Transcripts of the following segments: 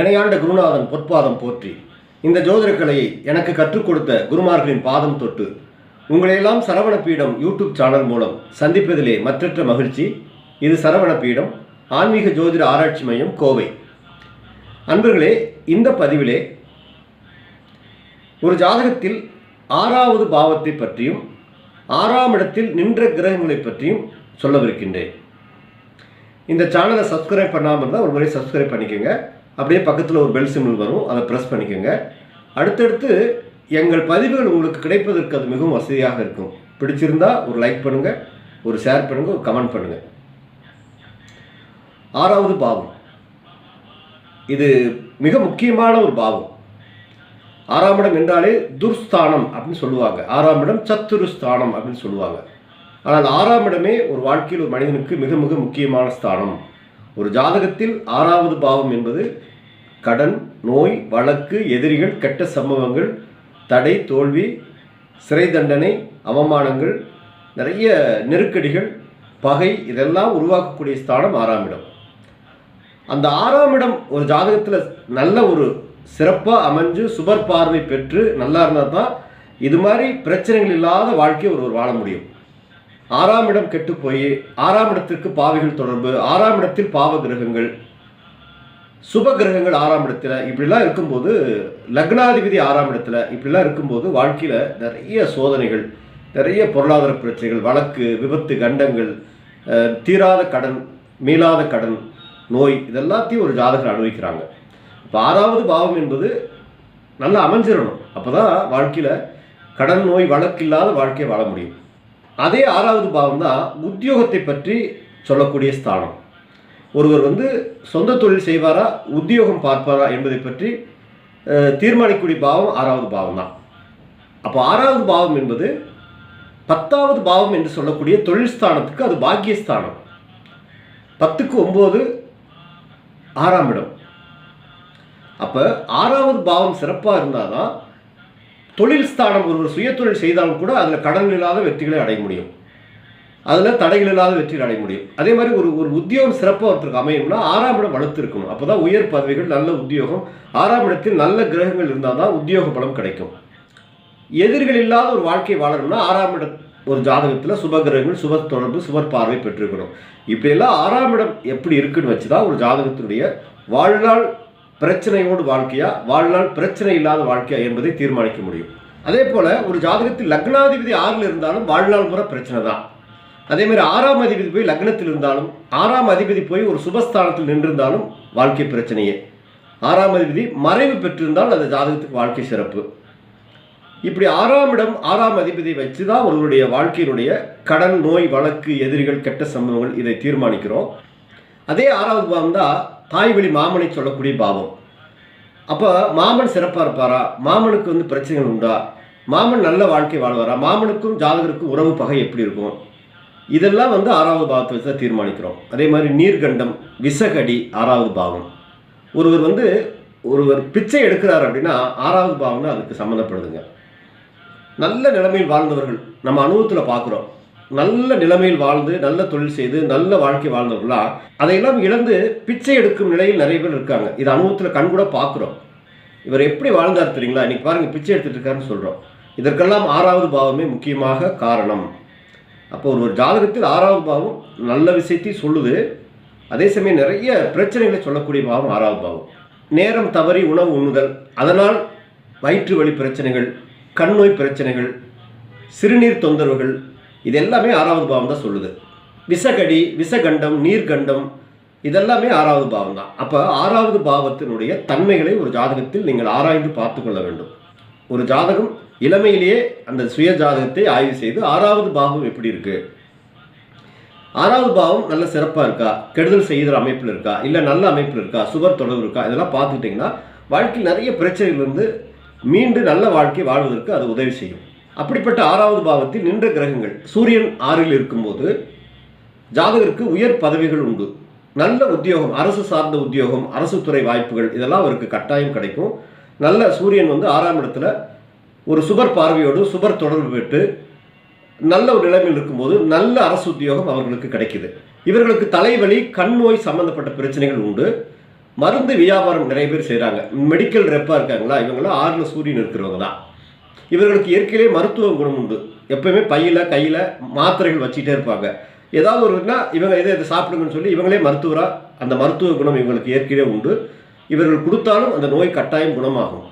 எனையாண்ட குருநாதன் பொற்பாதம் போற்றி. இந்த ஜோதிட கலையை எனக்கு கற்றுக் கொடுத்த குருமார்களின் பாதம் தொட்டு உங்களையெல்லாம் சரவண பீடம் யூடியூப் சேனல் மூலம் சந்திப்பதிலே மற்றற்ற மகிழ்ச்சி. இது சரவண பீடம் ஆன்மீக ஜோதிட ஆராய்ச்சி மையம் கோவை. அன்பர்களே இந்த பதிவிலே ஒரு ஜாதகத்தில் ஆறாவது பாவத்தை பற்றியும் ஆறாம் இடத்தில் நின்ற கிரகங்களை பற்றியும் சொல்லவிருக்கின்றேன். இந்த சேனலை சப்ஸ்கிரைப் பண்ணாமல் இருந்தால் ஒரு முறை சப்ஸ்கிரைப் பண்ணிக்கோங்க. அப்படியே பக்கத்தில் ஒரு பெல் சிம்பிள் வரும். அதை ப்ரெஸ் பண்ணிக்கோங்க. அடுத்தடுத்து எங்கள் பதிவுகள் உங்களுக்கு கிடைப்பதற்கு அது மிகவும் வசதியாக இருக்கும். பிடிச்சிருந்தா ஒரு லைக் பண்ணுங்கள் ஒரு ஷேர் பண்ணுங்கள் ஒரு கமெண்ட் பண்ணுங்கள் ஆறாவது பாவம். இது மிக முக்கியமான ஒரு பாவம். ஆறாம் இடம் என்றாலே துர்ஸ்தானம் அப்படின்னு சொல்லுவாங்க. ஆறாம் இடம் சத்துருஸ்தானம் அப்படின்னு சொல்லுவாங்க. ஆனால் ஆறாம் இடமே ஒரு வாழ்க்கையில் ஒரு மனிதனுக்கு மிக மிக முக்கியமான ஸ்தானம். ஒரு ஜாதகத்தில் ஆறாவது பாவம் என்பது கடன் நோய் வழக்கு எதிரிகள் கெட்ட சம்பவங்கள் தடை தோல்வி சிறை தண்டனை அவமானங்கள் நிறைய நெருக்கடிகள் பகை இதெல்லாம் உருவாக்கக்கூடிய ஸ்தானம் ஆறாம் இடம். அந்த ஆறாம் இடம் ஒரு ஜாதகத்தில் நல்ல ஒரு சிறப்பாக அமைஞ்சு சுபர் பார்வை பெற்று நல்லா இருந்தால் தான் இது மாதிரி பிரச்சனைகள் இல்லாத வாழ்க்கையை ஒருவர் வாழ முடியும். ஆறாம் இடம் கெட்டு போய் ஆறாம் இடத்திற்கு பாவைகள் தொடர்பு ஆறாம் இடத்தில் பாவ கிரகங்கள் சுப கிரகங்கள் ஆறாம் இடத்துல. இப்படிலாம் இருக்கும்போது லக்னாதிபதி ஆறாம் இடத்துல. இப்படிலாம் இருக்கும்போது வாழ்க்கையில் நிறைய சோதனைகள் நிறைய பொருளாதார பிரச்சனைகள் வழக்கு விபத்து கண்டங்கள் தீராத கடன் மீளாத கடன் நோய் இதெல்லாத்தையும் ஒரு ஜாதகர் அனுபவிக்கிறாங்க. இப்போ ஆறாவது பாவம் என்பது நல்லா அமைஞ்சிடணும். அப்போ தான் வாழ்க்கையில் கடன் நோய் வழக்கு இல்லாத வாழ்க்கையை வாழ முடியும். அதே ஆறாவது பாவம் தான் உத்தியோகத்தை பற்றி சொல்லக்கூடிய ஸ்தானம். ஒருவர் வந்து சொந்த தொழில் செய்வாரா உத்தியோகம் பார்ப்பாரா என்பதை பற்றி தீர்மானிக்கக்கூடிய பாவம் ஆறாவது பாவம் தான். அப்போ ஆறாவது பாவம் என்பது பத்தாவது பாவம் என்று சொல்லக்கூடிய தொழில் ஸ்தானத்துக்கு அது பாக்கியஸ்தானம் பத்துக்கு ஒம்பது ஆறாம் இடம். அப்போ ஆறாவது பாவம் சிறப்பாக இருந்தால் தான் தொழில் ஸ்தானம் ஒருவர் சுயத்தொழில் செய்தாலும் கூட அதில் கடன் இல்லாத வெற்றிகளை அடைய முடியும். அதில் தடைகள் இல்லாத வெற்றிகள் அடைய முடியும். அதே மாதிரி ஒரு ஒரு உத்தியோகம் சிறப்பாக ஒருத்தருக்கு அமையணும்னா ஆறாம் இடம் வளர்த்து இருக்கணும். அப்போ தான் உயர் பதவிகள் நல்ல உத்தியோகம் ஆறாம் இடத்தில் நல்ல கிரகங்கள் இருந்தால் தான் உத்தியோக பலம் கிடைக்கும். எதிரிகள் இல்லாத ஒரு வாழ்க்கை வாழணும்னா ஆறாம் இடம் ஒரு ஜாதகத்தில் சுப கிரகங்கள் சுப தொடர்பு சுபர் பார்வை பெற்றிருக்கணும். இப்படியெல்லாம் ஆறாம் இடம் எப்படி இருக்குன்னு வச்சு தான் ஒரு ஜாதகத்தினுடைய வாழ்நாள் பிரச்சனையோடு வாழ்க்கையா வாழ்நாள் பிரச்சனை இல்லாத வாழ்க்கையா என்பதை தீர்மானிக்க முடியும். அதே போல் ஒரு ஜாதகத்தில் லக்னாதிபதி ஆறில் இருந்தாலும் வாழ்நாள் முறை பிரச்சனை தான். அதே மாதிரி ஆறாம் அதிபதி போய் லக்னத்தில் இருந்தாலும் ஆறாம் அதிபதி போய் ஒரு சுபஸ்தானத்தில் நின்றிருந்தாலும் வாழ்க்கை பிரச்சனையே. ஆறாம் அதிபதி மறைவு பெற்றிருந்தால் அந்த ஜாதகத்துக்கு வாழ்க்கை சிறப்பு. இப்படி ஆறாம் இடம் ஆறாம் அதிபதி வச்சு தான் ஒருவருடைய வாழ்க்கையினுடைய கடன் நோய் வழக்கு எதிரிகள் கெட்ட சம்பவங்கள் இதை தீர்மானிக்கிறோம். அதே ஆறாவது பாவம் தான் தாய் வழி மாமனை சொல்லக்கூடிய பாவம். அப்போ மாமன் சிறப்பாக இருப்பாரா? மாமனுக்கு வந்து பிரச்சனைகள் உண்டா? மாமன் நல்ல வாழ்க்கை வாழ்வாரா? மாமனுக்கும் ஜாதகருக்கும் உறவு பகை எப்படி இருக்கும்? இதெல்லாம் வந்து ஆறாவது பாவத்தை வச்சு தான் தீர்மானிக்கிறோம். அதே மாதிரி நீர்கண்டம் விசகடி ஆறாவது பாவம். ஒருவர் வந்து ஒருவர் பிச்சை எடுக்கிறார் அப்படின்னா ஆறாவது பாவம் தான் அதுக்கு சம்மந்தப்படுதுங்க. நல்ல நிலைமையில் வாழ்ந்தவர்கள் நம்ம அனுபவத்தில் பார்க்குறோம். நல்ல நிலைமையில் வாழ்ந்து நல்ல தொழில் செய்து நல்ல வாழ்க்கை வாழ்ந்தவர்களா அதையெல்லாம் இழந்து பிச்சை எடுக்கும் நிலையில் நிறைய பேர் இருக்காங்க. இது அனுபவத்தில் கண்கூட பார்க்குறோம். இவர் எப்படி வாழ்ந்தார் தெரியுங்களா? இன்னைக்கு பாருங்கள் பிச்சை எடுத்துகிட்டு இருக்காருன்னு சொல்கிறோம் இதற்கெல்லாம் ஆறாவது பாவமே முக்கியமாக காரணம். அப்போ ஒரு ஒரு ஜாதகத்தில் ஆறாவது பாவம் நல்ல விஷயத்தையும் சொல்லுது. அதே சமயம் நிறைய பிரச்சனைகளை சொல்லக்கூடிய பாவம் ஆறாவது பாவம். நேரம் தவறி உணவு உண்ணுதல் அதனால் வயிற்று வலி பிரச்சனைகள் கண் நோய் பிரச்சனைகள் சிறுநீர் தொந்தரவுகள் இது எல்லாமே ஆறாவது பாவம் தான் சொல்லுது. விஷகடி விஷகண்டம் நீர்கண்டம் இதெல்லாமே ஆறாவது பாவம் தான் அப்போ ஆறாவது பாவத்தினுடைய தன்மைகளை ஒரு ஜாதகத்தில் நீங்கள் ஆராய்ந்து பார்த்து கொள்ள வேண்டும். ஒரு ஜாதகம் இளமையிலேயே அந்த சுய ஜாதகத்தை ஆய்வு செய்து ஆறாவது பாவம் எப்படி இருக்கு? ஆறாவது பாவம் நல்ல சிறப்பாக இருக்கா? கெடுதல் செய்கிற அமைப்பில் இருக்கா? இல்லை நல்ல அமைப்பில் இருக்கா? சுவர் தொடர்பு இருக்கா? இதெல்லாம் பார்த்துக்கிட்டிங்கன்னா வாழ்க்கையில் நிறைய பிரச்சனைகள் வந்து மீண்டு நல்ல வாழ்க்கை வாழ்வதற்கு அது உதவி செய்யும். அப்படிப்பட்ட ஆறாவது பாவத்தில் நின்ற கிரகங்கள் சூரியன் ஆறில் இருக்கும்போது ஜாதகருக்கு உயர் பதவிகள் உண்டு. நல்ல உத்தியோகம் அரசு சார்ந்த உத்தியோகம் அரசு துறை வாய்ப்புகள் இதெல்லாம் அவருக்கு கட்டாயம் கிடைக்கும். நல்ல சூரியன் வந்து ஆறாம் இடத்துல ஒரு சுபர் பார்வையோடு சுபர் தொடர்பு பெற்று நல்ல ஒரு நிலைமையில் இருக்கும்போது நல்ல அரசு உத்தியோகம் அவர்களுக்கு கிடைக்குது. இவர்களுக்கு தலைவலி கண் நோய் சம்பந்தப்பட்ட பிரச்சனைகள் உண்டு. மருந்து வியாபாரம் நிறைய பேர் செய்கிறாங்க மெடிக்கல் ரெப்பாக இருக்காங்களா? இவங்களாம் ஆறில் சூரியன் இருக்கிறவங்க தான். இவர்களுக்கு இயற்கையிலே மருத்துவ குணம் உண்டு. எப்பயுமே பையில் கையில் மாத்திரைகள் வச்சுக்கிட்டே இருப்பாங்க. ஏதாவது ஒருனா இவங்க இதை இதை சாப்பிடுங்கன்னு சொல்லி இவங்களே மருத்துவராக அந்த மருத்துவ குணம் இவங்களுக்கு இயற்கையிலே உண்டு. இவர்கள் கொடுத்தாலும் அந்த நோய் கட்டாயம் குணமாகும்.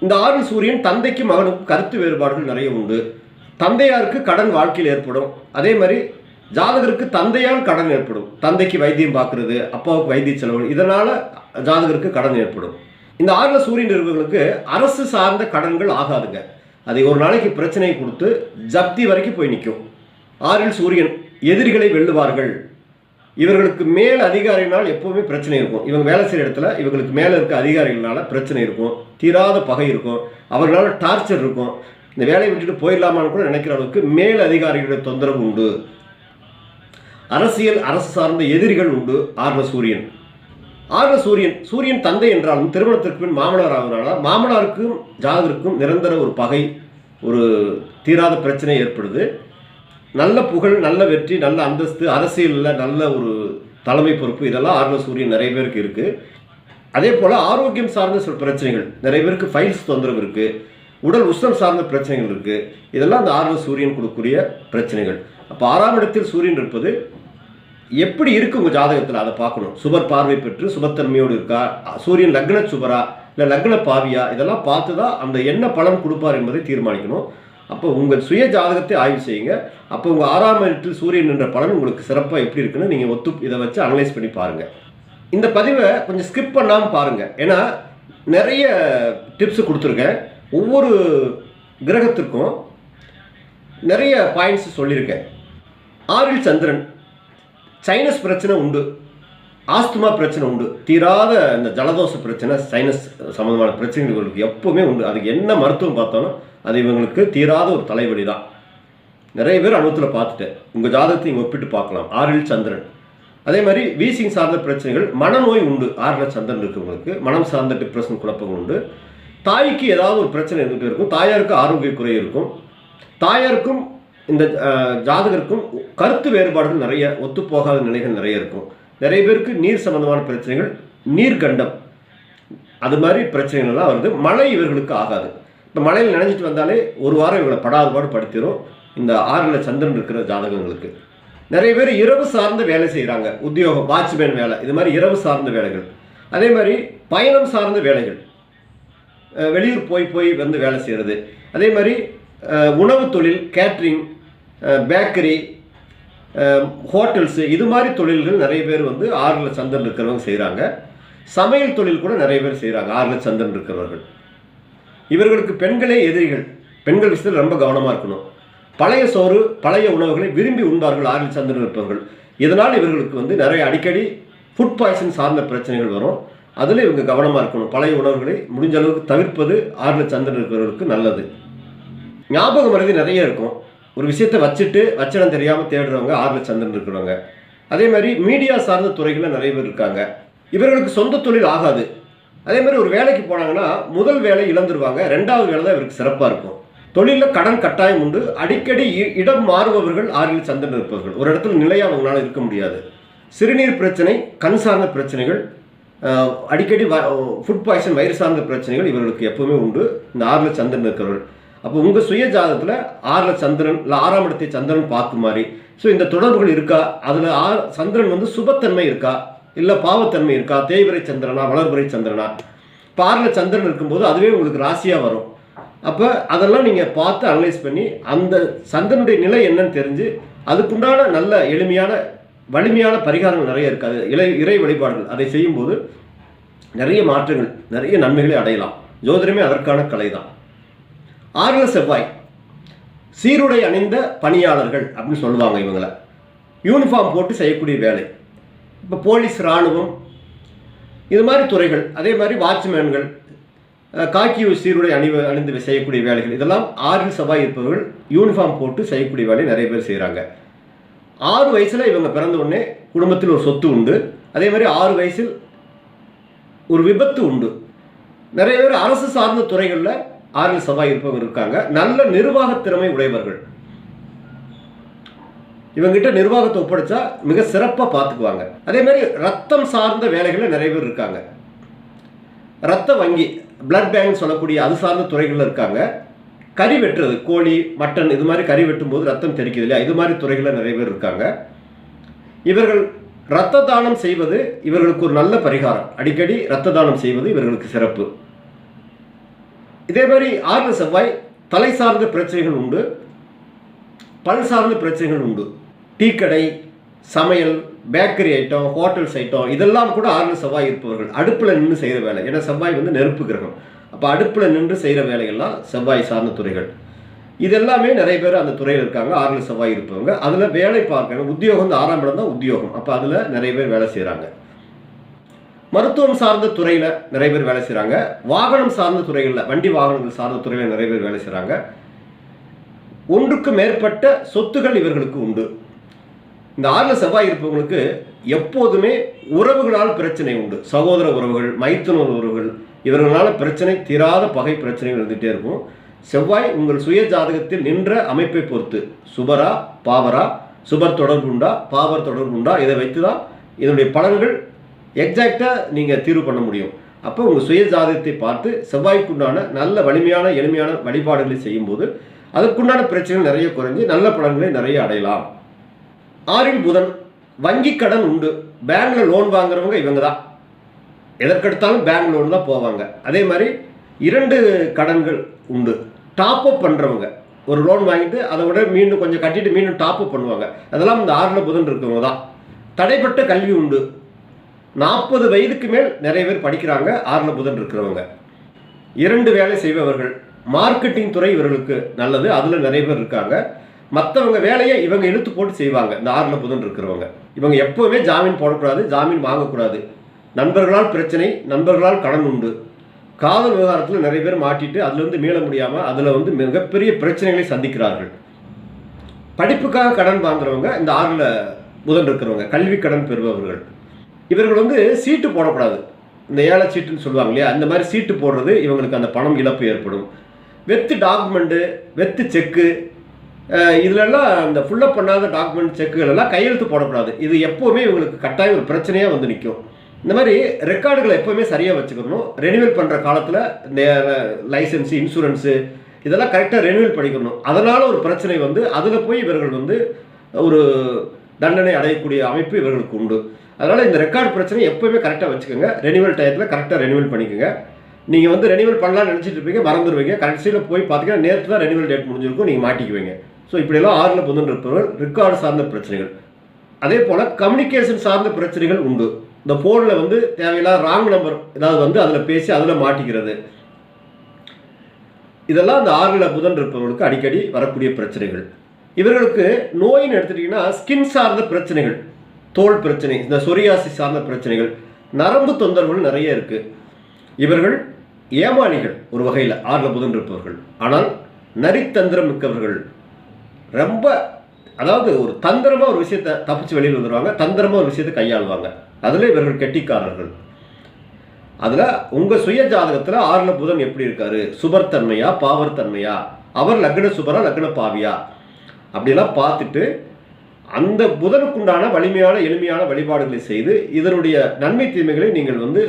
இந்த ஆறில் சூரியன் தந்தைக்கு மகனுக்கும் கருத்து வேறுபாடுகள் நிறைய உண்டு. தந்தையாருக்கு கடன் வாழ்க்கையில் ஏற்படும். அதே மாதிரி ஜாதகருக்கு தந்தையால் கடன் ஏற்படும். தந்தைக்கு வைத்தியம் பார்க்கறது அப்பாவுக்கு வைத்திய செலவு இதனால் ஜாதகருக்கு கடன் ஏற்படும். இந்த ஆறில் சூரியன் நிறுவனங்களுக்கு அரசு சார்ந்த கடன்கள் ஆகாதுங்க. அதை ஒரு நாளைக்கு பிரச்சனை கொடுத்து ஜப்தி வரைக்கும் போய் நிற்கும் ஆறில் சூரியன் எதிரிகளை வெல்லுவார்கள். இவர்களுக்கு மேல் அதிகாரினால் எப்போவுமே பிரச்சனை இருக்கும். இவங்க வேலை செய்கிற இடத்துல இவங்களுக்கு மேலே இருக்க அதிகாரிகளால் பிரச்சனை இருக்கும். தீராத பகை இருக்கும். அவர்களால் டார்ச்சர் இருக்கும். இந்த வேலையை விட்டுட்டு போயிடலாமான்னு கூட நினைக்கிற அளவுக்கு மேல் அதிகாரிகளுடைய தொந்தரவு உண்டு. அரசியல் அரசு சார்ந்த எதிரிகள் உண்டு ஆர்வ சூரியன். ஆர்வ சூரியன் சூரியன் தந்தை என்றாலும் திருமணத்திற்கு பின் மாமனார் ஆகுறதுனால மாமனாருக்கும் ஜாதகருக்கும் நிரந்தர ஒரு பகை ஒரு தீராத பிரச்சனை ஏற்படுது. நல்ல புகழ் நல்ல வெற்றி நல்ல அந்தஸ்து அரசியலில் நல்ல ஒரு தலைமை பொறுப்பு இதெல்லாம் ஆர்வ சூரியன் நிறைய பேருக்கு இருக்குது அதே போல் ஆரோக்கியம் சார்ந்த சில பிரச்சனைகள் நிறைய பேருக்கு ஃபைல்ஸ் தொந்தரவு இருக்குது உடல் உஷ்ணம் சார்ந்த பிரச்சனைகள் இருக்குது இதெல்லாம் அந்த ஆர்வ சூரியன் கொடுக்கக்கூடிய பிரச்சனைகள். அப்போ ஆறாம் இடத்தில் சூரியன் இருப்பது எப்படி இருக்கு உங்கள் ஜாதகத்தில் அதை பார்க்கணும்? சுபர் பார்வை பெற்று சுபத்தன்மையோடு இருக்கா? சூரியன் லக்ன சுபரா? இல்லை லக்ன பாவியா? இதெல்லாம் பார்த்து தான் அந்த என்ன பலன் கொடுப்பார் என்பதை தீர்மானிக்கணும். அப்போ உங்கள் சுய ஜாதகத்தை ஆய்வு செய்யுங்க. அப்போ உங்கள் ஆறாம் இடத்தில் சூரியன் என்ற பலன் உங்களுக்கு சிறப்பாக எப்படி இருக்குன்னு நீங்கள் ஒத்து இதை வச்சு அனலைஸ் பண்ணி பாருங்கள் இந்த பதிவை கொஞ்சம் ஸ்கிப் பண்ணாமல் பாருங்கள் ஏன்னா நிறைய டிப்ஸ் கொடுத்துருக்கேன். ஒவ்வொரு கிரகத்திற்கும் நிறைய பாயிண்ட்ஸ் சொல்லியிருக்கேன். ஆறில் சந்திரன் சைனஸ் பிரச்சனை உண்டு. ஆஸ்துமா பிரச்சனை உண்டு. தீராத இந்த ஜலதோஷ பிரச்சனை சைனஸ் சம்மந்தமான பிரச்சனைகள் இவங்களுக்கு உண்டு. அதுக்கு என்ன மருத்துவம் பார்த்தாலும் அது இவங்களுக்கு தீராத ஒரு தலைவலி தான் நிறைய பேர் அனுபவத்தில் பார்த்துட்டேன். உங்கள் ஜாதகத்தை இங்கே ஒப்பிட்டு பார்க்கலாம். ஆறில் சந்திரன். அதே மாதிரி வீசிங் சார்ந்த பிரச்சனைகள் மனநோய் உண்டு. ஆறில் சந்திரன் இருக்கவங்களுக்கு மனம் சார்ந்த டிப்ரெஷன் குழப்பங்கள் உண்டு. தாய்க்கு ஏதாவது ஒரு பிரச்சனை இருந்துகிட்டு இருக்கும். தாயாருக்கு ஆரோக்கிய குறை இருக்கும். தாயாருக்கும் இந்த ஜாதகருக்கும் கருத்து வேறுபாடுகள் நிறைய ஒத்துப்போகாத நிலைகள் நிறைய இருக்கும். நிறைய பேருக்கு நீர் சம்பந்தமான பிரச்சனைகள் நீர்கண்டம் அது மாதிரி பிரச்சனைகள்லாம் வருது. மழை இவர்களுக்கு ஆகாது. இப்போ மழையில் நினைஞ்சிட்டு வந்தாலே ஒரு வாரம் இவங்களை படாதுபாடு படுத்திடும் இந்த ஆறில் சந்திரன் இருக்கிற ஜாதகங்களுக்கு. நிறைய பேர் இரவு சார்ந்த வேலை செய்கிறாங்க உத்தியோகம் வாட்ச்மேன் வேலை. இது மாதிரி இரவு சார்ந்த வேலைகள். அதே மாதிரி பயணம் சார்ந்த வேலைகள். வெளியூர் போய் போய் வந்து வேலை செய்கிறது அதே மாதிரி உணவு தொழில் கேட்ரிங் பேக்கரி ஹோட்டல்ஸு இது மாதிரி தொழில்கள் நிறைய பேர் வந்து ஆறில் சந்தன் இருக்கிறவங்க செய்கிறாங்க சமையல் தொழில் கூட நிறைய பேர் செய்கிறாங்க ஆறில் சந்தன் இருக்கிறவர்கள். இவர்களுக்கு பெண்களே எதிரிகள். பெண்கள் விஷயத்தில் ரொம்ப கவனமாக இருக்கணும். பழைய சோறு பழைய உணவுகளை விரும்பி உண்பார்கள் ஆறில் சந்திரன் இருப்பவர்கள். இதனால் இவர்களுக்கு வந்து நிறைய அடிக்கடி ஃபுட் பாய்சன் சார்ந்த பிரச்சனைகள் வரும். அதில் இவங்க கவனமாக இருக்கணும். பழைய உணவுகளை முடிஞ்ச அளவுக்கு தவிர்ப்பது ஆறில் சந்திரன் இருக்கிறவர்களுக்கு நல்லது. ஞாபக மறதி நிறைய இருக்கும். ஒரு விஷயத்தை வச்சுட்டு வச்சிடம் தெரியாமல் தேடுறவங்க ஆறில் சந்திரன் இருக்கிறவங்க. அதே மாதிரி மீடியா சார்ந்த துறைகளில் நிறைய பேர் இருக்காங்க. இவர்களுக்கு சொந்த தொழில் ஆகாது. அதே மாதிரி ஒரு வேலைக்கு போனாங்கன்னா முதல் வேலை இழந்துருவாங்க. ரெண்டாவது வேலை தான் இவருக்கு சிறப்பாக இருக்கும். தொழிலில் கடன் கட்டாயம் உண்டு. அடிக்கடி இ- இடம் மாறுபவர்கள் ஆறில் சந்திரன் இருப்பவர்கள். ஒரு இடத்துல நிலையாக அவங்களால இருக்க முடியாது. சிறுநீர் பிரச்சனை கண் சார்ந்த பிரச்சனைகள் அடிக்கடி ஃபுட் பாய்சன் வயிறு சார்ந்த பிரச்சனைகள் இவர்களுக்கு எப்பவுமே உண்டு. இந்த ஆறில் சந்திரன் இருக்கிறவர்கள். அப்போ உங்கள் சுய ஜாதகத்தில் ஆறில் சந்திரன் இல்லை ஆறாம் இடத்தை சந்திரன் பார்க்கும் மாதிரி ஸோ இந்த தொடர்புகள் இருக்கா? அதில் ஆ சந்திரன் வந்து சுபத்தன்மை இருக்கா? இல்லை பாவத்தன்மை இருக்கா? தேய்வரை சந்திரனா வளர்புரை சந்திரனா? இப்போ ஆறில் சந்திரன் இருக்கும்போது அதுவே உங்களுக்கு ராசியாக வரும். அப்போ அதெல்லாம் நீங்கள் பார்த்து அனலைஸ் பண்ணி அந்த சந்திரனுடைய நிலை என்னன்னு தெரிஞ்சு அதுக்குண்டான நல்ல எளிமையான வலிமையான பரிகாரங்கள் நிறைய இருக்காது இலை இறை இறை வழிபாடுகள். அதை செய்யும்போது நிறைய மாற்றங்கள் நிறைய நன்மைகளை அடையலாம். ஜோதிடமே அதற்கான கலை தான் ஆறில் செவ்வாய் சீருடை அணிந்த பணியாளர்கள் அப்படின்னு சொல்லுவாங்க இவங்கள. யூனிஃபார்ம் போட்டு செய்யக்கூடிய வேலை. இப்போ போலீஸ் இராணுவம் இது மாதிரி துறைகள் அதே மாதிரி வாட்ச்மேன்கள் அஹ், காக்கி சீருடை அணிவு அணிந்து செய்யக்கூடிய வேலைகள் இதெல்லாம் ஆறில் செவ்வாய் இருப்பவர்கள் யூனிஃபார்ம் போட்டு செய்யக்கூடிய வேலை நிறைய பேர் செய்கிறாங்க ஆறு வயசில் இவங்க பிறந்த உடனே குடும்பத்தில் ஒரு சொத்து உண்டு. அதே மாதிரி ஆறு வயசில் ஒரு விபத்து உண்டு. நிறைய பேர் அரசு சார்ந்த துறைகளில் ஆறில் செவ்வாய் இருப்பவங்க இருக்காங்க. நல்ல நிர்வாக திறமை உடையவர்கள். இவங்ககிட்ட நிர்வாகத்தை ஒப்படைச்சா மிக சிறப்பாக பார்த்துக்குவாங்க அதே மாதிரி ரத்தம் சார்ந்த வேலைகளில் நிறைய பேர் இருக்காங்க. ரத்த வங்கி பிளட் பேங்க் சொல்லக்கூடிய அது சார்ந்த துறைகளில் இருக்காங்க. கறி வெட்டுறது கோழி மட்டன் இது மாதிரி கறி வெட்டும் போது ரத்தம் தெரிக்குது இல்லையா? இது மாதிரி துறைகளில் நிறைய பேர் இருக்காங்க. இவர்கள் இரத்த தானம் செய்வது இவர்களுக்கு ஒரு நல்ல பரிகாரம். அடிக்கடி இரத்த தானம் செய்வது இவர்களுக்கு சிறப்பு. இதே மாதிரி ஆறு செவ்வாய் தலை சார்ந்த பிரச்சனைகள் உண்டு. பல் சார்ந்த பிரச்சனைகள் உண்டு. டீ கடை சமையல் பேக்கரி ஐட்டம் ஹோட்டல்ஸ் ஐட்டம் இதெல்லாம் கூட ஆறு செவ்வாய் இருப்பவர்கள். அடுப்பில் நின்று செய்கிற வேலை. ஏன்னா செவ்வாய் வந்து நெருப்பு கிரகம். அப்போ அடுப்பில் நின்று செய்கிற வேலைகள்லாம் செவ்வாய் சார்ந்த துறைகள். இதெல்லாமே நிறைய பேர் அந்த துறையில் இருக்காங்க. ஆறில் செவ்வாய் இருப்பவங்க. அதில் வேலை பார்க்கணும். உத்தியோகம் வந்து ஆறாம் இடம் தான் உத்தியோகம். அப்போ அதில் நிறைய பேர் வேலை செய்கிறாங்க மருத்துவம் சார்ந்த துறையில் நிறைய பேர் வேலை செய்கிறாங்க வாகனம் சார்ந்த துறைகளில் வண்டி வாகனங்கள் சார்ந்த துறையில் நிறைய பேர் வேலை செய்கிறாங்க ஒன்றுக்கு மேற்பட்ட சொத்துகள் இவர்களுக்கு உண்டு. இந்த ஆறில் செவ்வாய் இருப்பவங்களுக்கு எப்போதுமே உறவுகளால் பிரச்சனை உண்டு. சகோதர உறவுகள் மைத்துன உறவுகள் இவர்களால் பிரச்சனை தீராத பகை பிரச்சனைகள் இருந்துகிட்டே இருக்கும். செவ்வாய் உங்கள் சுய ஜாதகத்தில் நின்ற அமைப்பை பொறுத்து சுபரா பாவரா சுபர் தொடர்பு உண்டா பாவர் தொடர்பு உண்டா இதை வைத்து தான் இதனுடைய பலன்கள் எக்ஸாக்டாக நீங்கள் தீர்வு பண்ண முடியும். அப்போ உங்கள் சுய ஜாதகத்தை பார்த்து செவ்வாய்க்குண்டான நல்ல வலிமையான எளிமையான வழிபாடுகளை செய்யும்போது அதற்குண்டான பிரச்சனைகள் நிறைய குறைஞ்சி நல்ல பலன்களை நிறைய அடையலாம். ஆறில் புதன் வங்கி கடன் உண்டு. பேங்க்ல லோன் வாங்குறவங்க இவங்க தான். எதற்கெடுத்தாலும் பேங்க் லோன் தான் போவாங்க. அதே மாதிரி இரண்டு கடன்கள் உண்டு. டாப் அப் பண்ணுறவங்க ஒரு லோன் வாங்கிட்டு அதை விட மீண்டும் கொஞ்சம் கட்டிட்டு மீண்டும் டாப் அப் பண்ணுவாங்க. அதெல்லாம் இந்த ஆறில் புதன் இருக்கவங்க தான். தடைப்பட்ட கல்வி உண்டு. நாற்பது வயதுக்கு மேல் நிறைய பேர் படிக்கிறாங்க ஆறில் புதன் இருக்கிறவங்க. இரண்டு வேலை செய்பவர்கள் மார்க்கெட்டிங் துறை இவர்களுக்கு நல்லது அதில் நிறைய பேர் இருக்காங்க. மற்றவங்க வேலையை இவங்க இழுத்து போட்டு செய்வாங்க இந்த ஆறில் புதன் இருக்கிறவங்க. இவங்க எப்போவுமே ஜாமீன் போடக்கூடாது ஜாமீன் வாங்கக்கூடாது. நண்பர்களால் பிரச்சனை நண்பர்களால் கடன் உண்டு. காதல் விவகாரத்தில் நிறைய பேர் மாட்டிட்டு அதுலேருந்து மீள முடியாமல் அதில் வந்து மிகப்பெரிய பிரச்சனைகளை சந்திக்கிறார்கள். படிப்புக்காக கடன் வாங்குறவங்க இந்த ஆறில் புதன் இருக்கிறவங்க கல்வி கடன் பெறுபவர்கள். இவர்கள் வந்து சீட்டு போடக்கூடாது. இந்த ஏழை சீட்டுன்னு சொல்லுவாங்க இல்லையா? அந்த மாதிரி சீட்டு போடுறது இவங்களுக்கு அந்த பணம் இழப்பு ஏற்படும். வெத்து டாக்குமெண்ட்டு வெத்து செக்கு இதிலெல்லாம் அந்த ஃபுல்லப் பண்ணாத டாக்குமெண்ட் செக்குகள் எல்லாம் கையெழுத்து போடக்கூடாது. இது எப்போவுமே இவங்களுக்கு கட்டாயம் ஒரு பிரச்சனையாக வந்து நிற்கும் இந்த மாதிரி ரெக்கார்டுகளை எப்போவுமே சரியாக வச்சுக்கணும். ரெனியூவல் பண்ணுற காலத்தில் இந்த லைசன்ஸு இன்சூரன்ஸு இதெல்லாம் கரெக்டாக ரெனியூவல் பண்ணிக்கணும். அதனால் ஒரு பிரச்சனை வந்து அதில் போய் இவர்கள் வந்து ஒரு தண்டனை அடையக்கூடிய அமைப்பு இவர்களுக்கு உண்டு. அதனால் இந்த ரெக்கார்டு பிரச்சனை எப்போயுமே கரெக்டாக வச்சுக்கோங்க. ரெனிவல் டயத்தில் கரெக்டாக ரெனிவல் பண்ணிக்கோங்க. நீங்கள் வந்து ரெனிவல் பண்ணலாம்னு நினச்சிட்டு இருப்பீங்க மறந்துடுவீங்க. கடைசியில் போய் பார்த்தீங்கன்னா நேற்று தான் ரெனிவல் டேட் முடிஞ்சிருக்கும் நீங்கள் மாட்டிக்குவீங்க. ஸோ இப்படியெல்லாம் ஆறில் புதன் இருப்பவர்கள் ரெக்கார்டு சார்ந்த பிரச்சனைகள். அதே போல் கம்யூனிகேஷன் சார்ந்த பிரச்சனைகள் உண்டு. இந்த ஃபோனில் வந்து தேவையில்லாத ராங் நம்பர் ஏதாவது வந்து அதில் பேசி அதில் மாட்டிக்கிறது. இதெல்லாம் அந்த ஆறில் புதன் இருப்பவர்களுக்கு அடிக்கடி வரக்கூடிய பிரச்சனைகள். இவர்களுக்கு நோயின்னு எடுத்துட்டிங்கன்னா ஸ்கின் சார்ந்த பிரச்சனைகள். தோல் பிரச்சனை இந்த சொரியாசி சார்ந்த பிரச்சனைகள் நரம்பு தொந்தரவுகள் நிறைய இருக்குது இவர்கள் ஏமாளிகள் ஒரு வகையில் ஆறில் புதன் இருப்பவர்கள். ஆனால் நரித்தந்திரம் மிக்கவர்கள். ரொம்ப அதாவது ஒரு தந்திரமாக ஒரு விஷயத்தை தப்பிச்சு வெளியில் வந்துடுவாங்க தந்திரமாக ஒரு விஷயத்தை கையாளுவாங்க. அதில் இவர்கள் கெட்டிக்காரர்கள். அதில் உங்கள் சுய ஜாதகத்தில் ஆறில் புதன் எப்படி இருக்காரு? சுபர்த்தன்மையா பாவர்த்தன்மையா? அவர் லக்ன சுபரா லக்ன பாவியா? அப்படிலாம் பார்த்துட்டு அந்த புதனுக்குண்டான வலிமையான எளிமையான வழிபாடுகளை செய்து இதனுடைய நன்மை தீமைகளை நீங்கள் வந்து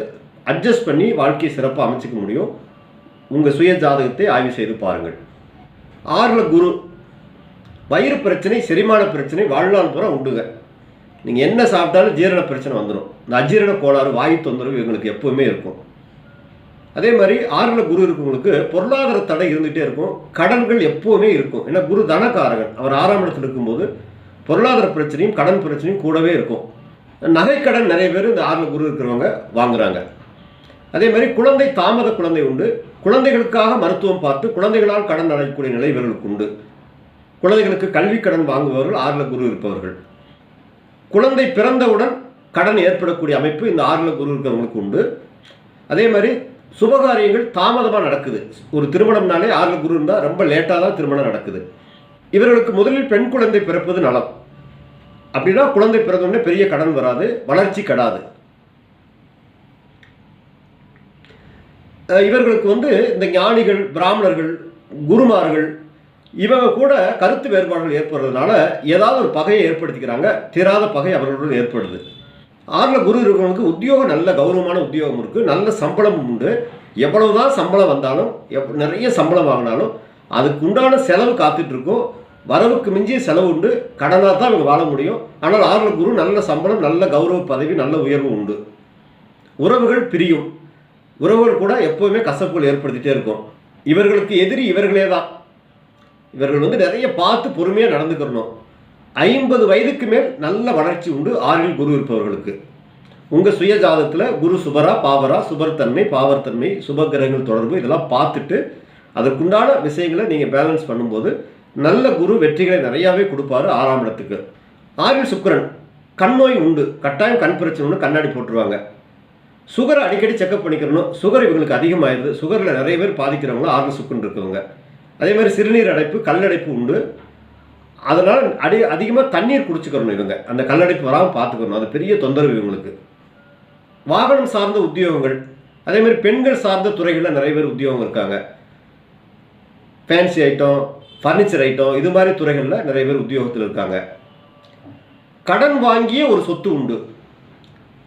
அட்ஜஸ்ட் பண்ணி வாழ்க்கையை சிறப்பாக அமைச்சிக்க முடியும். உங்கள் சுய ஜாதகத்தை ஆய்வு செய்து பாருங்கள். ஆறில் குரு வயிறு பிரச்சனை செரிமான பிரச்சனை வாழ்நாள் பூரா உண்டுங்க. நீங்கள் என்ன சாப்பிட்டாலும் ஜீரண பிரச்சனை வந்துடும் இந்த அஜீரண கோளாறு வாயு தொந்தரவு இவங்களுக்கு எப்பவுமே இருக்கும். அதே மாதிரி ஆறில் குரு இருக்கவங்களுக்கு பொருளாதார தடை இருந்துகிட்டே இருக்கும். கடன்கள் எப்போவுமே இருக்கும். ஏன்னா குரு தனக்காரகன் அவர் ஆறாம் இடத்துல இருக்கும்போது பொருளாதார பிரச்சனையும் கடன் பிரச்சனையும் கூடவே இருக்கும். நகைக்கடன் நிறைய பேர் இந்த ஆறில் குரு இருக்கிறவங்க வாங்குறாங்க. அதே மாதிரி குழந்தை தாமத குழந்தை உண்டு. குழந்தைகளுக்காக மருத்துவம் பார்த்து குழந்தைகளால் கடன் அடையக்கூடிய நிலை இவர்களுக்கு உண்டு. குழந்தைகளுக்கு கல்வி கடன் வாங்குபவர்கள் ஆறில் குரு இருப்பவர்கள். குழந்தை பிறந்தவுடன் கடன் ஏற்படக்கூடிய அமைப்பு இந்த ஆறில் குரு இருக்கிறவங்களுக்கு உண்டு. அதே மாதிரி சுபகாரியங்கள் தாமதமாக நடக்குது. ஒரு திருமணம்னாலே ஆறில் குரு இருந்தால் ரொம்ப லேட்டாக தான் திருமணம் நடக்குது. இவர்களுக்கு முதலில் பெண் குழந்தை பிறப்பது நலம். அப்படின்னா குழந்தை பிறந்தோடனே பெரிய கடன் வராது வளர்ச்சி கடாது. இவர்களுக்கு வந்து இந்த ஞானிகள் பிராமணர்கள் குருமார்கள் இவங்க கூட கருத்து வேறுபாடுகள் ஏற்படுறதுனால ஏதாவது ஒரு பகையை ஏற்படுத்திக்கிறாங்க தீராத பகை அவர்களுடன் ஏற்படுது. ஆறில் குரு இருக்கிறவங்களுக்கு உத்தியோகம் நல்ல கௌரவமான உத்தியோகம் இருக்குது நல்ல சம்பளமும் உண்டு. எவ்வளவுதான் சம்பளம் வந்தாலும் எவ் நிறைய சம்பளம் வாங்கினாலும் அதுக்கு உண்டான செலவு காத்துட்ருக்கும் வரவுக்கு மிஞ்சிய செலவு உண்டு. கடனாக தான் இவங்க வாழ முடியும். ஆனால் ஆறுல குரு நல்ல சம்பளம் நல்ல கௌரவ பதவி நல்ல உயர்வு உண்டு. உறவுகள் பிரியும். உறவுகள் கூட எப்போவுமே கசப்புகள் ஏற்படுத்திட்டே இருக்கும். இவர்களுக்கு எதிரி இவர்களே தான். இவர்கள் வந்து நிறைய பார்த்து பொறுமையாக நடந்துக்கிறணும். ஐம்பது வயதுக்கு மேல் நல்ல வளர்ச்சி உண்டு. ஆறில் குரு இருப்பவர்களுக்கு. உங்கள் சுய ஜாதத்தில் குரு சுபரா பாவரா சுபர்தன்மை பாவர்தன்மை சுபகிரகங்கள் தொடர்பு இதெல்லாம் பார்த்துட்டு அதற்குண்டான விஷயங்களை நீங்கள் பேலன்ஸ் பண்ணும்போது நல்ல குரு வெற்றிகளை நிறையாவே கொடுப்பாரு ஆறாம் இடத்துக்கு. ஆறில் சுக்கிரன் கண்ணோய் உண்டு கட்டாயம் கண் பிரச்சனை உண்டு கண்ணாடி போட்டுருவாங்க. சுகரை அடிக்கடி செக்அப் பண்ணிக்கிறணும் சுகர் இவங்களுக்கு அதிகமாயிருது. சுகரில் நிறைய பேர் பாதிக்கிறவங்க ஆறு சுக்குன்னு இருக்குவங்க. அதே மாதிரி சிறுநீர் அடைப்பு கல்லடைப்பு உண்டு. அதனால் அடி அதிகமாக தண்ணீர் குடிச்சுக்கிறணும் இவங்க. அந்த கல்லடைப்பு வராமல் பார்த்துக்கணும். அது பெரிய தொந்தரவு இவங்களுக்கு. வாகனம் சார்ந்த உத்தியோகங்கள். அதே மாதிரி பெண்கள் சார்ந்த துறைகளில் நிறைய பேர் உத்தியோகம் இருக்காங்க. ஃபேன்சி ஐட்டம் ஃபர்னிச்சர் ஐட்டம் இது மாதிரி துறைகளில் நிறைய பேர் உத்தியோகத்தில் இருக்காங்க. கடன் வாங்கிய ஒரு சொத்து உண்டு.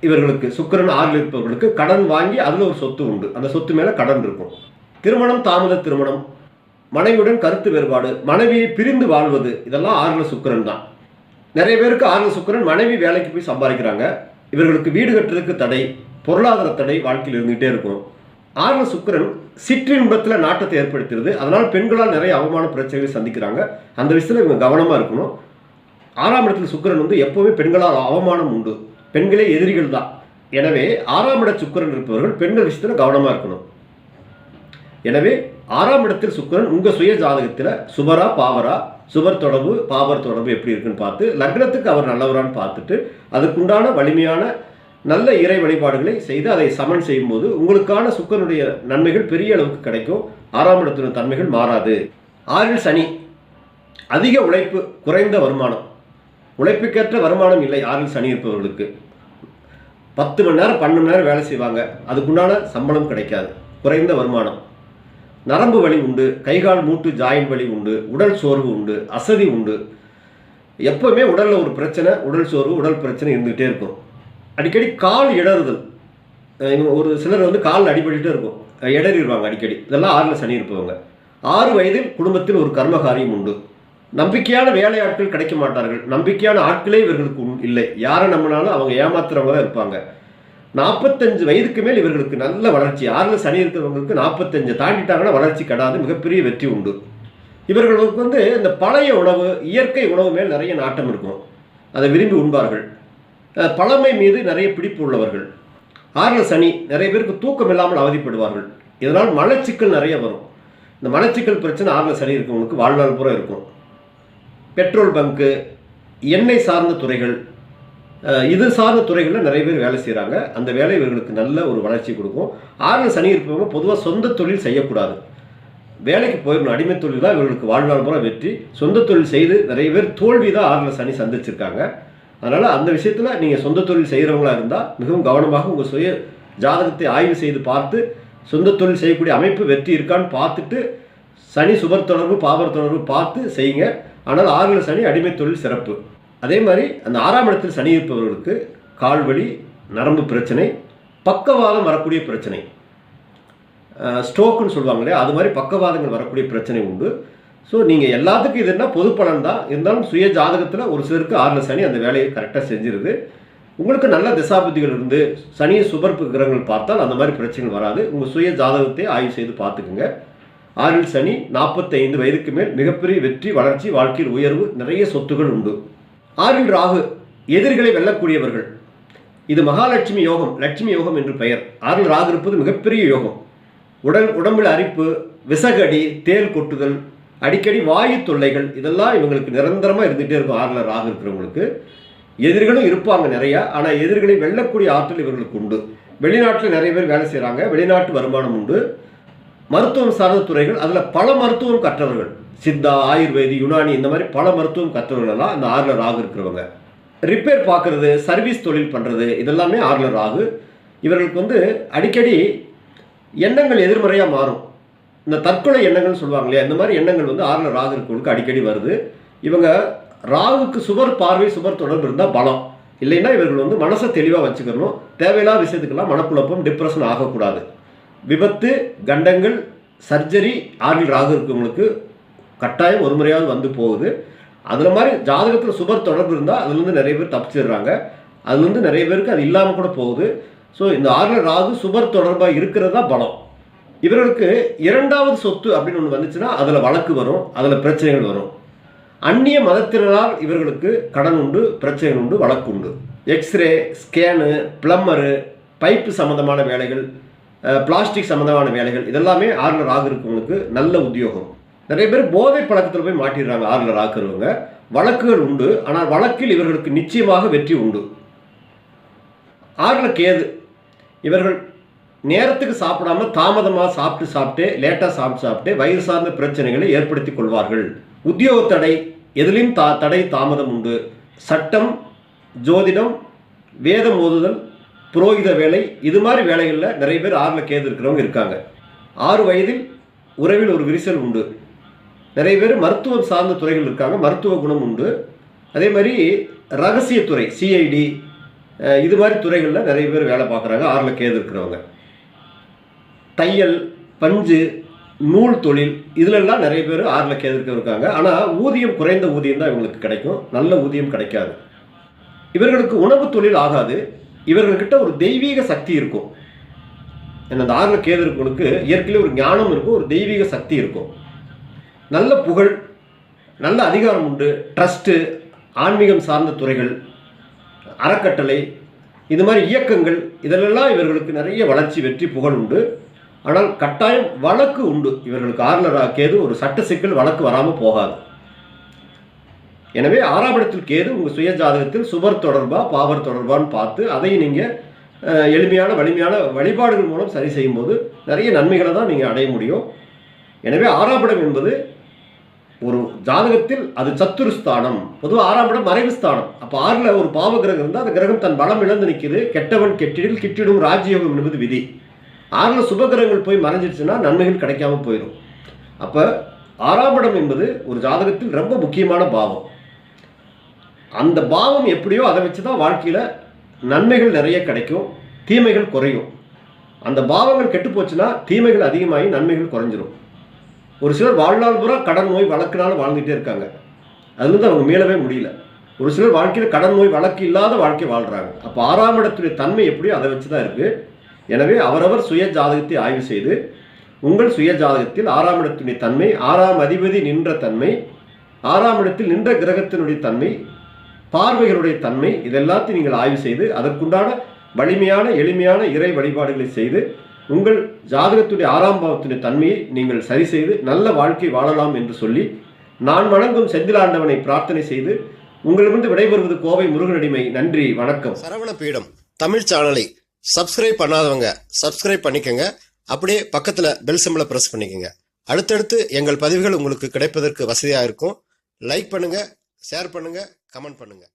இவர்களுக்கு சுக்கிரன் ஆறில் இருப்பவர்களுக்கு கடன் வாங்கி அதில் ஒரு சொத்து உண்டு. அந்த சொத்து மேலே கடன் இருக்கும். திருமணம் தாமத திருமணம் மனைவியுடன் கருத்து வேறுபாடு மனைவியை பிரிந்து வாழ்வது இதெல்லாம் ஆறில் சுக்கிரன் தான். நிறைய பேருக்கு ஆறில் சுக்கிரன் மனைவி வேலைக்கு போய் சம்பாதிக்கிறாங்க. இவர்களுக்கு வீடு கட்டுறதுக்கு தடை பொருளாதார தடை வாழ்க்கையில் இருந்துகிட்டே இருக்கும். ஆறில் சுக்கிரன் சிற்றின்பத்தில் நாட்டத்தை ஏற்படுத்துறது. அதனால் பெண்களால் நிறைய அவமான பிரச்சனைகளை சந்திக்கிறாங்க. அந்த விஷயத்தில் இவங்க கவனமாக இருக்கணும். ஆறாம் இடத்துல சுக்கிரன் வந்து எப்போவுமே பெண்களால் அவமானம் உண்டு. பெண்களே எதிரிகள் தான். எனவே ஆறாம் இட சுக்கிரன் இருப்பவர்கள் பெண்கள் விஷயத்தில் கவனமாக இருக்கணும். எனவே ஆறாம் இடத்தில் சுக்கிரன் உங்கள் சுய ஜாதகத்தில் சுபரா பாவரா? சுபர் தொடர்பு பாவர் தொடர்பு எப்படி இருக்குன்னு பார்த்து லக்னத்துக்கு அவர் நல்லவரான்னு பார்த்துட்டு அதுக்குண்டான வலிமையான நல்ல இறை வழிபாடுகளை செய்து அதை சமன் செய்யும்போது உங்களுக்கான சுக்கரனுடைய நன்மைகள் பெரிய அளவுக்கு கிடைக்கும். ஆறாம் இடத்தின தன்மைகள் மாறாது. ஆறில் சனி. அதிக உழைப்பு குறைந்த வருமானம். உழைப்புக்கேற்ற வருமானம் இல்லை ஆறில் சனி இருப்பவர்களுக்கு. பத்து மணி நேரம் பன்னெண்டு மணி நேரம் வேலை செய்வாங்க. அதுக்குண்டான சம்பளம் கிடைக்காது. குறைந்த வருமானம். நரம்பு வலி உண்டு கைகால் மூட்டு ஜாயின் வலி உண்டு உடல் சோர்வு உண்டு அசதி உண்டு. எப்பவுமே உடலில் ஒரு பிரச்சனை உடல் சோர்வு உடல் பிரச்சனை இருந்துகிட்டே இருக்கும். அடிக்கடி கால் இடறுதல். ஒரு சிலர் வந்து கால் அடிபட்டுட்டே இருக்கும். இடறிடுவாங்க அடிக்கடி. இதெல்லாம் ஆறில் சனி இருப்பவங்க. ஆறு வயதில் குடும்பத்தில் ஒரு கர்மகாரியம் உண்டு. நம்பிக்கையான வேலையாட்கள் கிடைக்க மாட்டார்கள். நம்பிக்கையான ஆட்களே இவர்களுக்கு இல்லை. யாரை நம்பினாலும் அவங்க ஏமாத்துறவங்க தான் இருப்பாங்க. நாற்பத்தஞ்சு வயதுக்கு மேல் இவர்களுக்கு நல்ல வளர்ச்சி. ஆறில் சனி இருக்கிறவங்களுக்கு நாற்பத்தஞ்சு தாண்டிட்டாங்கன்னா வளர்ச்சி கடாது. மிகப்பெரிய வெற்றி உண்டு. இவர்களுக்கு வந்து இந்த பழைய உணவு இயற்கை உணவு மேல் நிறைய நாட்டம் இருக்கும். அதை விரும்பி உண்பார்கள். பழமை மீது நிறைய பிடிப்பு உள்ளவர்கள். ஆறில் சனி நிறைய பேருக்கு தூக்கம் இல்லாமல் அவதிப்படுவார்கள். இதனால் மலச்சிக்கல் நிறைய வரும். இந்த மலச்சிக்கல் பிரச்சனை ஆறில் சனி இருக்கவங்களுக்கு வாழ்நாள் பூரா இருக்கும். பெட்ரோல் பங்க்கு எண்ணெய் சார்ந்த துறைகள் இது சார்ந்த துறைகளில் நிறைய பேர் வேலை செய்கிறாங்க அந்த வேலை இவர்களுக்கு நல்ல ஒரு வளர்ச்சி கொடுக்கும். ஆறில் சனி இருப்பவங்க பொதுவாக சொந்த தொழில் செய்யக்கூடாது. வேலைக்கு போயிடணும் அடிமை தொழில் தான் இவர்களுக்கு வாழ்நாள் பூரா வெற்றி. சொந்த தொழில் செய்து நிறைய பேர் தோல்வி தான் ஆறில் சனி சந்திச்சிருக்காங்க. அதனால் அந்த விஷயத்தில் நீங்கள் சொந்த தொழில் செய்கிறவங்களா இருந்தால் மிகவும் கவனமாக உங்கள் சுய ஜாதகத்தை ஆய்வு செய்து பார்த்து சொந்த தொழில் செய்யக்கூடிய அமைப்பு வெற்றி இருக்கான்னு பார்த்துட்டு சனி சுபர் தொடர்பு பாவர் தொடர்பு பார்த்து செய்யுங்க. ஆனால் ஆறில் சனி அடிமை தொழில் சிறப்பு. அதே மாதிரி அந்த ஆறாம் இடத்தில் சனி இருப்பவர்களுக்கு கால்வழி நரம்பு பிரச்சனை பக்கவாதம் வரக்கூடிய பிரச்சனை. ஸ்ட்ரோக்குன்னு சொல்லுவாங்க இல்லையா? அது மாதிரி பக்கவாதங்கள் வரக்கூடிய பிரச்சனை உண்டு. ஸோ நீங்கள் எல்லாத்துக்கும் இது என்ன? பொது பலன் தான். இருந்தாலும் சுய ஜாதகத்தில் ஒரு சிலருக்கு ஆறுல சனி அந்த வேலையை கரெக்டாக செஞ்சிருது. உங்களுக்கு நல்ல திசாபுத்திகள் இருந்து சனியை சுபர்ப்பு கிரகங்கள் பார்த்தால் அந்த மாதிரி பிரச்சனைகள் வராது. உங்கள் சுய ஜாதகத்தை ஆய்வு செய்து பார்த்துக்குங்க. ஆறில் சனி நாற்பத்தைந்து வயதுக்கு மேல் மிகப்பெரிய வெற்றி வளர்ச்சி வாழ்க்கையில் உயர்வு நிறைய சொத்துகள் உண்டு. ஆறில் ராகு எதிரிகளை வெல்லக்கூடியவர்கள். இது மகாலட்சுமி யோகம் லட்சுமி யோகம் என்று பெயர். ஆறில் ராகு இருப்பது மிகப்பெரிய யோகம். உடல் உடம்பில் அரிப்பு விசகடி தேல் கொட்டுதல் அடிக்கடி வாயு தொல்லைகள் இதெல்லாம் இவங்களுக்கு நிரந்தரமாக இருந்துகிட்டே இருக்கும். ஆறில் ராகு இருக்கிறவங்களுக்கு. எதிர்களும் இருப்பாங்க நிறையா. ஆனால் எதிர்களை வெல்லக்கூடிய ஆற்றல் இவர்களுக்கு உண்டு. வெளிநாட்டில் நிறைய பேர் வேலை செய்கிறாங்க வெளிநாட்டு வருமானம் உண்டு. மருத்துவம் சார்ந்த துறைகள் அதில் பல மருத்துவம் கற்றவர்கள். சித்தா ஆயுர்வேதி யுனானி இந்த மாதிரி பல மருத்துவம் கற்றவர்கள் எல்லாம் அந்த ஆறில் ராகு இருக்கிறவங்க. ரிப்பேர் பார்க்குறது சர்வீஸ் தொழில் பண்ணுறது இதெல்லாமே ஆறில் ராகு. இவர்களுக்கு வந்து அடிக்கடி எண்ணங்கள் எதிர்மறையாக மாறும். இந்த தற்கொலை எண்ணங்கள்னு சொல்லுவாங்க இல்லையா? இந்த மாதிரி எண்ணங்கள் வந்து ஆறுல ராகு இருக்கவங்களுக்கு அடிக்கடி வருது. இவங்க ராகுக்கு சுவர் பார்வை சுவர் தொடர்பு இருந்தால் பலம். இல்லைன்னா இவர்கள் வந்து மனசை தெளிவாக வச்சுக்கணும். தேவையில்லாத விஷயத்துக்கெல்லாம் மனக்குழப்பம் டிப்ரெஷன் ஆகக்கூடாது. விபத்து கண்டங்கள் சர்ஜரி ஆறில் ராகு இருக்கவங்களுக்கு கட்டாயம் ஒரு முறையாவது வந்து போகுது. அதில் மாதிரி ஜாதகத்தில் சுபர் தொடர்பு இருந்தால் அதுலேருந்து நிறைய பேர் தப்பிச்சிடுறாங்க. அதுலேருந்து நிறைய பேருக்கு அது இல்லாமல் கூட போகுது. ஸோ இந்த ஆறில் ராகு சுபர் தொடர்பாக இருக்கிறதா பலம். இவர்களுக்கு இரண்டாவது சொத்து அப்படின்னு ஒன்று வந்துச்சுன்னா அதில் வழக்கு வரும் அதில் பிரச்சனைகள் வரும். அந்நிய மதத்தினரால் இவர்களுக்கு கடன் உண்டு பிரச்சனைகள் உண்டு வழக்கு உண்டு. எக்ஸ்ரே ஸ்கேனு பிளம்மரு பைப்பு சம்மந்தமான வேலைகள் பிளாஸ்டிக் சம்மந்தமான வேலைகள் இதெல்லாமே ஆர்லர் ராகு இருக்கவங்களுக்கு நல்ல உத்தியோகம். நிறைய பேர் போதை பழக்கத்தில் போய் மாட்டிடுறாங்க ஆர்லர் ராக்குறவங்க வழக்குகள் உண்டு ஆனால் வழக்கில் இவர்களுக்கு நிச்சயமாக வெற்றி உண்டு. ஆறுல கேது இவர்கள் நேரத்துக்கு சாப்பிடாம தாமதமாக சாப்பிட்டு சாப்பிட்டு லேட்டாக சாப்பிட்டு சாப்பிட்டு வயிறு சார்ந்த பிரச்சனைகளை ஏற்படுத்தி கொள்வார்கள். உத்தியோக தடை எதிலையும் தா தடை தாமதம் உண்டு? சட்டம் ஜோதிடம் வேதம் ஓதுதல் புரோகித வேலை இது மாதிரி வேலைகளில் நிறைய பேர் ஆறில் கேது இருக்கிறவங்க இருக்காங்க. ஆறு வயதில் உறவில் ஒரு விரிசல் உண்டு. நிறைய பேர் மருத்துவம் சார்ந்த துறைகள் இருக்காங்க மருத்துவ குணம் உண்டு. அதே மாதிரி ரகசியத்துறை சிஐடி இது மாதிரி துறைகளில் நிறைய பேர் வேலை பார்க்குறாங்க ஆறில் கேது இருக்கிறவங்க. தையல் பஞ்சு நூல் தொழில் இதிலெல்லாம் நிறைய பேர் ஆறில் கேது இருக்காங்க ஆனால் ஊதியம் குறைந்த ஊதியம் தான் இவங்களுக்கு கிடைக்கும். நல்ல ஊதியம் கிடைக்காது. இவர்களுக்கு உணவு தொழில் ஆகாது. இவர்கள்கிட்ட ஒரு தெய்வீக சக்தி இருக்கும். அந்த ஆறில் கேது இயற்கையிலே ஒரு ஞானம் இருக்கும் ஒரு தெய்வீக சக்தி இருக்கும். நல்ல புகழ் நல்ல அதிகாரம் உண்டு. ட்ரஸ்ட்டு ஆன்மீகம் சார்ந்த துறைகள் அறக்கட்டளை இது மாதிரி இயக்கங்கள் இதிலெல்லாம் இவர்களுக்கு நிறைய வளர்ச்சி வெற்றி புகழ் உண்டு. ஆனால் கட்டாயம் வழக்கு உண்டு. இவர்களுக்கு ஆறுநராக கேது ஒரு சட்ட சிக்கல் வழக்கு வராமல் போகாது. எனவே ஆறாம் இடத்தில் கேது உங்கள் சுய ஜாதகத்தில் சுபர் தொடர்பா பாவர் தொடர்பான்னு பார்த்து அதை நீங்கள் எளிமையான வலிமையான வழிபாடுகள் மூலம் சரி செய்யும்போது நிறைய நன்மைகளை தான் நீங்கள் அடைய முடியும். எனவே ஆறாம் இடம் என்பது ஒரு ஜாதகத்தில் அது சத்துரு ஸ்தானம். பொதுவாக ஆறாம் இடம் மறைவு ஸ்தானம். அப்போ ஆறில் ஒரு பாவ கிரகம் இருந்தால் அந்த கிரகம் தன் பலம் இழந்து நிற்கிது கெட்டவன் கெட்டிடில் கிட்டிடும் ராஜயோகம் என்பது விதி. ஆறில் சுபகிரகங்கள் போய் மறைஞ்சிடுச்சுன்னா நன்மைகள் கிடைக்காம போயிடும் அப்போ ஆறாம் இடம் என்பது ஒரு ஜாதகத்தில் ரொம்ப முக்கியமான பாவம். அந்த பாவம் எப்படியோ அதை வச்சு தான் வாழ்க்கையில் நன்மைகள் நிறைய கிடைக்கும் தீமைகள் குறையும். அந்த பாவங்கள் கெட்டு போச்சுன்னா தீமைகள் அதிகமாகி நன்மைகள் குறைஞ்சிரும். ஒரு சிலர் வாழ்நாள் பூரா கடன் நோய் வழக்குனால வாழ்ந்துகிட்டே இருக்காங்க. அதுலேருந்து அவங்க மீளவே முடியல. ஒரு சிலர் வாழ்க்கையில் கடன் நோய் வழக்கு இல்லாத வாழ்க்கை வாழ்கிறாங்க அப்போ ஆறாம் இடத்துடைய தன்மை எப்படியோ அதை வச்சு தான் இருக்குது எனவே அவரவர் சுய ஜாதகத்தை ஆய்வு செய்து உங்கள் சுய ஜாதகத்தில் ஆறாம் இடத்தினுடைய தன்மை ஆறாம் அதிபதி நின்ற தன்மை ஆறாம் இடத்தில் நின்ற கிரகத்தினுடைய தன்மை பார்வைகளுடைய தன்மை இதெல்லாத்தையும் நீங்கள் ஆய்வு செய்து அதற்குண்டான வலிமையான எளிமையான இறை வழிபாடுகளை செய்து உங்கள் ஜாதகத்துடைய ஆறாம் பாவத்தினுடைய தன்மையை நீங்கள் சரி செய்து நல்ல வாழ்க்கை வாழலாம் என்று சொல்லி நான் வணங்கும் செந்திலாண்டவனை பிரார்த்தனை செய்து உங்களிடமிருந்து விடைபெறுவது கோவை முருகனடிமை. நன்றி வணக்கம். சரவண பீடம் தமிழ் சேனலை சப்ஸ்கிரைப் பண்ணாதவங்க சப்ஸ்கிரைப் பண்ணிக்கங்க. அப்படியே பக்கத்தில் பெல் சிம்பிளை ப்ரெஸ் பண்ணிக்கோங்க. அடுத்தடுத்து எங்கள் பதிவுகள் உங்களுக்கு கிடைப்பதற்கு வசதியாக இருக்கும். லைக் பண்ணுங்கள் ஷேர் பண்ணுங்கள் கமெண்ட் பண்ணுங்கள்